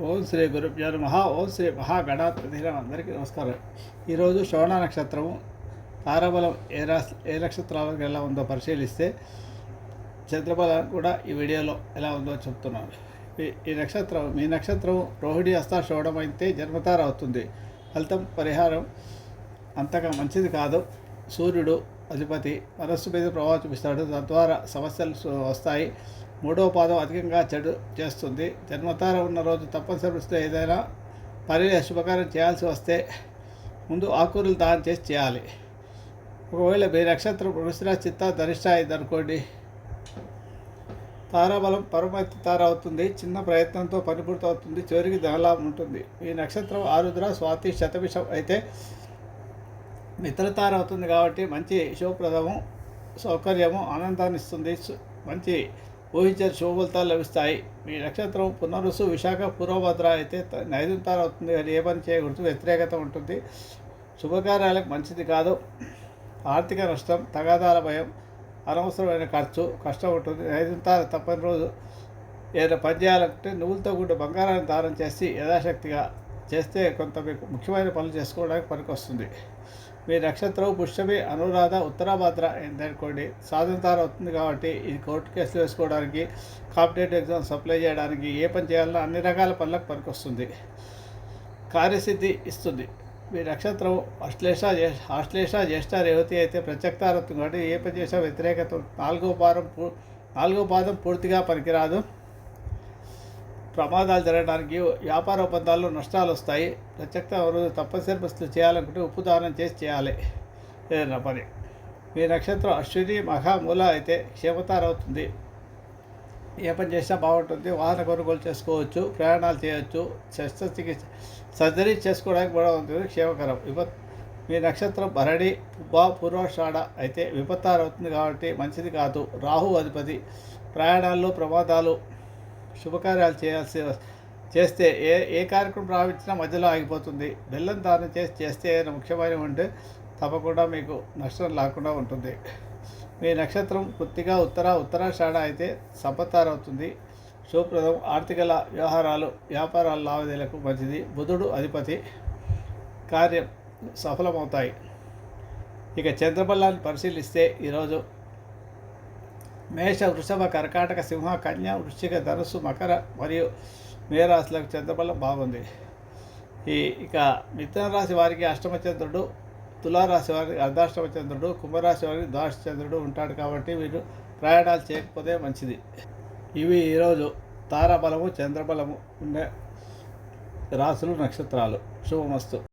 ఓం శ్రీ గురుభ్యో నమ. ఓం శ్రీ మహాగణాధిపతి అందరికీ నమస్కారం. ఈరోజు శ్రవణ నక్షత్రము తారాబలం ఏ రాశి ఏ నక్షత్రాలకు ఎలా ఉందో పరిశీలిస్తే చంద్రబలం కూడా ఈ వీడియోలో ఎలా ఉందో చెప్తున్నాను. ఈ- ఈ నక్షత్రం మీ నక్షత్రం రోహిణి హస్త శ్రవణం అయితే జన్మతార అవుతుంది. ఫలితం పరిహారం అంతగా మంచిది కాదు. సూర్యుడు అధిపతి మనస్సు మీద ప్రభావం చూపిస్తాడు. తద్వారా సమస్యలు వస్తాయి. మూడవ పాదం అధికంగా చెడు చేస్తుంది. జన్మతార ఉన్న రోజు తప్పనిసరి పరిస్థితిలో ఏదైనా పని శుభకార్యం చేయాల్సి వస్తే ముందు ఆకూరలు దానం చేసి చేయాలి. ఒకవేళ మీ నక్షత్రం వృషిన చిత్త ధరిష్ట అయిందనుకోండి తారాబలం పరమతి తార అవుతుంది. చిన్న ప్రయత్నంతో పని పూర్తవుతుంది చివరికి ధనలాభం ఉంటుంది. ఈ నక్షత్రం ఆరుద్ర స్వాతి శతభిషం అయితే మిత్రతార అవుతుంది కాబట్టి మంచి శుభప్రదము సౌకర్యము ఆనందాన్ని ఇస్తుంది. మంచి ఊహించే శుభఫలితాలు లభిస్తాయి. మీ నక్షత్రం పునరుసు విశాఖ పూర్వభద్ర అయితే త- అవుతుంది కానీ ఏ పని చేయకూడదు వ్యతిరేకత ఉంటుంది. శుభకార్యాలకు మంచిది కాదు. ఆర్థిక నష్టం తగాదాల భయం అనవసరమైన ఖర్చు కష్టం ఉంటుంది. నైదుం తార తప్పని రోజు ఏదైనా పని చేయాలంటే నువ్వులతో కూడిన బంగారాన్ని దానం చేసి యథాశక్తిగా చేస్తే కొంత మీకు ముఖ్యమైన పనులు చేసుకోవడానికి పనికొస్తుంది. మీ నక్షత్రం పుష్యమి అనురాధ ఉత్తరాభాద్ర ఏందనుకోండి. స్వాతంత్రం అవుతుంది కాబట్టి ఇది కోర్టు కేసులు వేసుకోవడానికి కాంపిటేటివ్ ఎగ్జామ్స్ అప్లై చేయడానికి ఏ పని చేయాలన్నా అన్ని రకాల పనులకు పనికొస్తుంది. కార్యసిద్ధి ఇస్తుంది. మీ నక్షత్రం అశ్లేష ఆశ్లేష జ్యేష్ఠ రేవతి అయితే ప్రత్యక్తారత్వం కాబట్టి ఏ పని చేసినా వ్యతిరేకత నాలుగో పాదం పూ- నాలుగో పాదం పూర్తిగా పనికిరాదు. ప్రమాదాలు జరగడానికి వ్యాపార ఒప్పందాల్లో నష్టాలు వస్తాయి. ప్రత్యక్ష రోజు తప్పనిసరి పరిస్థితులు చేయాలనుకుంటే ఉప్పు దానం చేసి చేయాలి. ఏదైనా పని. మీ నక్షత్రం అశ్విని మహామూల అయితే క్షేమతార అవుతుంది ఏ పని చేసినా బాగుంటుంది. వాహన కొనుగోలు చేసుకోవచ్చు ప్రయాణాలు చేయవచ్చు శస్త్రచికిత్స సర్జరీ చేసుకోవడానికి కూడా ఉంటుంది. క్షేమకరం. విపత్ మీ నక్షత్రం భరణి బా పూర్వషాఢ అయితే విపత్తారు అవుతుంది కాబట్టి మంచిది కాదు. రాహు అధిపతి. ప్రయాణాల్లో ప్రమాదాలు శుభకార్యాలు చేయాల్సి చేస్తే ఏ ఏ కార్యక్రమం ప్రారంభించినా మధ్యలో ఆగిపోతుంది. బెల్లం దానం చేసి చేస్తే ఏదైనా ముఖ్యమైనవి ఉంటే తప్పకుండా మీకు నష్టం లేకుండా ఉంటుంది. మీ నక్షత్రం పూర్తిగా ఉత్తర ఉత్తరాషాఢ అయితే సంపత్తారవుతుంది. శుభప్రదం ఆర్థిక వ్యవహారాలు వ్యాపారాల లావాదేవీలకు మంచిది. బుధుడు అధిపతి కార్యం సఫలమవుతాయి. ఇక చంద్రబల్లాన్ని పరిశీలిస్తే ఈరోజు మేష వృషభ కర్కాటక సింహ కన్య వృశ్చిక ధనుసు మకర మరియు మేరాశులకు చంద్రబలం బాగుంది. ఈ ఇక మిథున రాశి వారికి అష్టమచంద్రుడు తులారాశి వారికి అర్ధాష్టమ చంద్రుడు కుంభరాశి వారికి ద్వాదశచంద్రుడు ఉంటాడు కాబట్టి వీరు ప్రయాణాలు చేయకపోతే మంచిది. ఇవి ఈరోజు తారాబలము చంద్రబలము ఉండే రాశులు నక్షత్రాలు. శుభమస్తు.